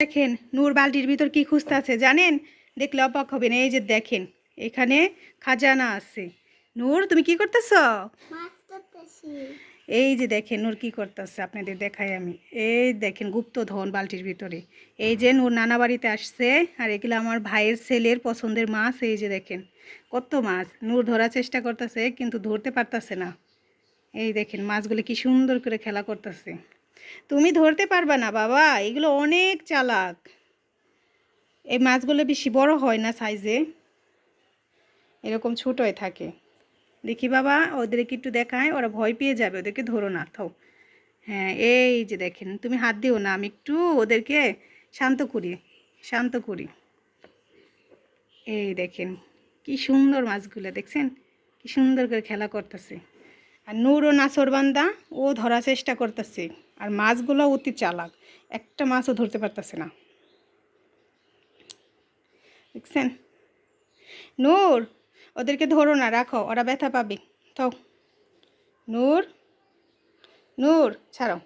দেখেন নূর বালতির ভিতর কি খুঁজতে আছে জানেন? দেখলে অবাক হবেন এই যে দেখেন এখানে খাজানা আছে। নূর তুমি কি করতেছ? এই যে দেখেন নূর কি করতেছে আপনাদের দেখাই আমি। এই দেখেন গুপ্তধন বালতির ভিতরে। এই যে নূর নানা বাড়িতে আসছে আর এগুলো আমার ভাইয়ের ছেলের পছন্দের মাছ এই যে দেখেন কত মাছ। নূর ধরার চেষ্টা করতেছে কিন্তু ধরতে পারতাছে না। এই দেখেন মাছগুলো কি সুন্দর করে খেলা করতেছে। তুমি ধরতে পারবে না, বাবা। এগুলো অনেক চালাক। এই মাছগুলো বেশি বড় হয় না সাইজে। এরকম ছোটোই থাকে। দেখি বাবা, ওদেরকে একটু দেখায় ওরা ভয় পেয়ে যাবে, ওদেরকে ধরো না, থাও। হ্যাঁ এই যে দেখেন, তুমি হাত দিও না, আমি একটু ওদেরকে শান্ত করি শান্ত করি। এই দেখেন, কি সুন্দর মাছগুলো, দেখছেন? কি সুন্দর করে খেলা করতেছে। আর নূর ও নাসরবান্দা ও ধরার চেষ্টা করতেছে। আর মাছগুলো অতি চালাক। একটা মাছও ধরতে পারতেছে না। দেখছেন? নূর ওদেরকে ধরো না রাখো ওরা ব্যথা পাবে। তো নূর নূর ছাড়াও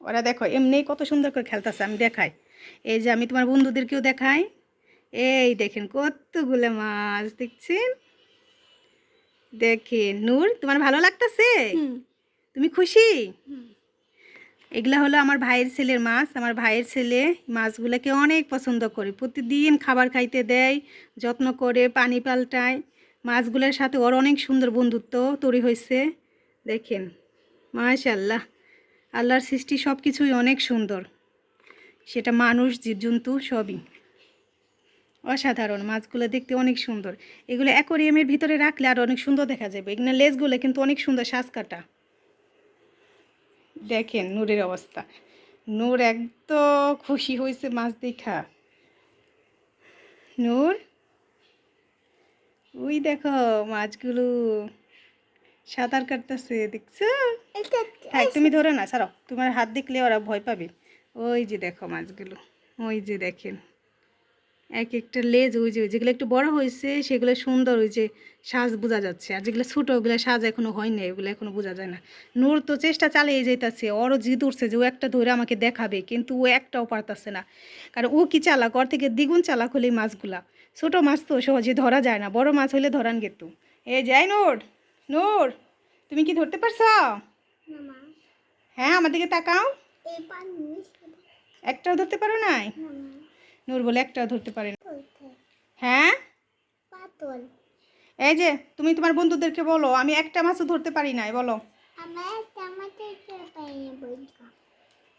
ওরা দেখো এমনি কত সুন্দর করে খেলতেছে আমি দেখাই। এই যে আমি তোমার বন্ধুদেরকেও দেখাই। এই দেখেন কতগুলো মাছ দেখছেন? দেখেন নূর তোমার ভালো লাগতেছে? তুমি খুশি? এগুলা হলো আমার ভাইয়ের ছেলের মাছ। আমার ভাইয়ের ছেলে মাছগুলোকে অনেক পছন্দ করে। প্রতিদিন খাবার খাইতে দেয়, যত্ন করে, পানি পাল্টায়। মাছগুলোর সাথে ওর অনেক সুন্দর বন্ধুত্ব তৈরি হয়েছে দেখেন মাশাল্লাহ আল্লাহর সৃষ্টি সব কিছুই অনেক সুন্দর। সেটা মানুষ, জীবজন্তু সবই। অসাধারণ, মাছগুলো দেখতে অনেক সুন্দর। এগুলো অ্যাকোরিয়ামের ভিতরে রাখলে আর অনেক সুন্দর দেখা যাবে। এগুলো লেজগুলো কিন্তু অনেক সুন্দর শ্বাস কাটা দেখেন নূরের অবস্থা। নূর একদম খুশি হয়েছে মাছ দেখা। নূর? ওই দেখো মাছগুলো সাঁতার কাটতেছে দেখছ? হ্যাঁ তুমি ধরো না ছাড়ো। তোমার হাত দেখলে ওরা ভয় পাবে। ওই যে দেখো মাছগুলো ওই যে দেখেন। এক একটা লেজ ওই যে যেগুলো একটু বড় হয়েছে সেগুলো সুন্দর ওই যে সাজ বোঝা যাচ্ছে। আর যেগুলো ছোটো ওগুলো সাজ এখনও হয়নি ওগুলো এখনও বোঝা যায় না। নূর তো চেষ্টা চালিয়ে যেতেছে ওরও জিদ উঠছে যে ও একটা ধরে আমাকে দেখাবে কিন্তু ও একটাও পারতাছে না। কারণ ও কি চালাক? ওর থেকে দ্বিগুণ চালাক হলে মাছগুলা। ছোটো মাছ তো সহজে ধরা যায় না বড় মাছ হলে ধরান গেত। এ যাই নূর নূর তুমি কি ধরতে পারছ? হ্যাঁ আমাদেরকে তাকাও। একটাও ধরতে পারো নাই? নূর বলে একটাও ধরতে পারে না। হ্যাঁ? পাতল। এই যে তুমি তোমার বন্ধুদেরকে বলো আমি একটা মাছও ধরতে পারি নাই বলো।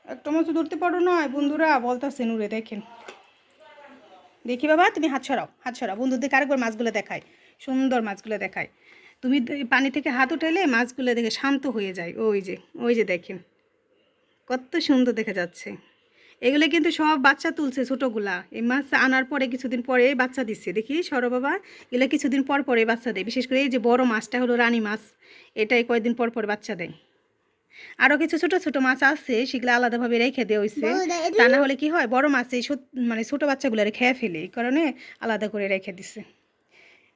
একটা মাছও ধরতে পারো না বন্ধুরা বলতাছে নূরে দেখেন। দেখি বাবা তুমি হাত ছড়াও হাত ছড়াও বন্ধুদের আরেকবার মাছগুলো দেখায় সুন্দর মাছগুলো দেখায় তুমি পানি থেকে হাত উঠাইলে মাছগুলো দেখে শান্ত হয়ে যায় ওই যে ওই যে দেখেন। কত সুন্দর দেখা যাচ্ছে। এগুলো কিন্তু সব বাচ্চা তুলছে ছোটোগুলা। এই মাছ আনার পরে কিছুদিন পরে বাচ্চা দিচ্ছে। দেখি সরো বাবা এগুলো কিছুদিন পর পরে বাচ্চা দেয়। বিশেষ করে এই যে বড় মাছটা হলো রানী মাছ এটাই কয়েকদিন পর পর বাচ্চা দেয়। আরও কিছু ছোট ছোট মাছ আছে সেগুলো আলাদাভাবে রেখে দেওয়া হয়েছে। তা না হলে কি হয় বড় মাছ এই মানে ছোট বাচ্চাগুলো খেয়ে ফেলে। এই কারণে আলাদা করে রেখে দিছে।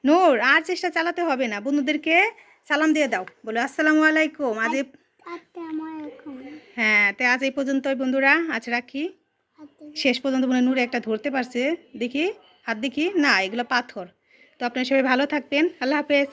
নোর আর চেষ্টা চালাতে হবে না। বন্ধুদেরকে সালাম দিয়ে দাও। বলো আসসালামু আলাইকুম। আজ এই- আতে আমার এখন হ্যাঁ তো আজ এই পর্যন্তই বন্ধুরা, আজ রাখি। শেষ পর্যন্ত মনে নূরে একটা ধরতে পারছে। দেখি, হাত দেখি। না, এগুলো পাথর। তো আপনার সবাই ভালো থাকবেন। আল্লাহ হাফেজ।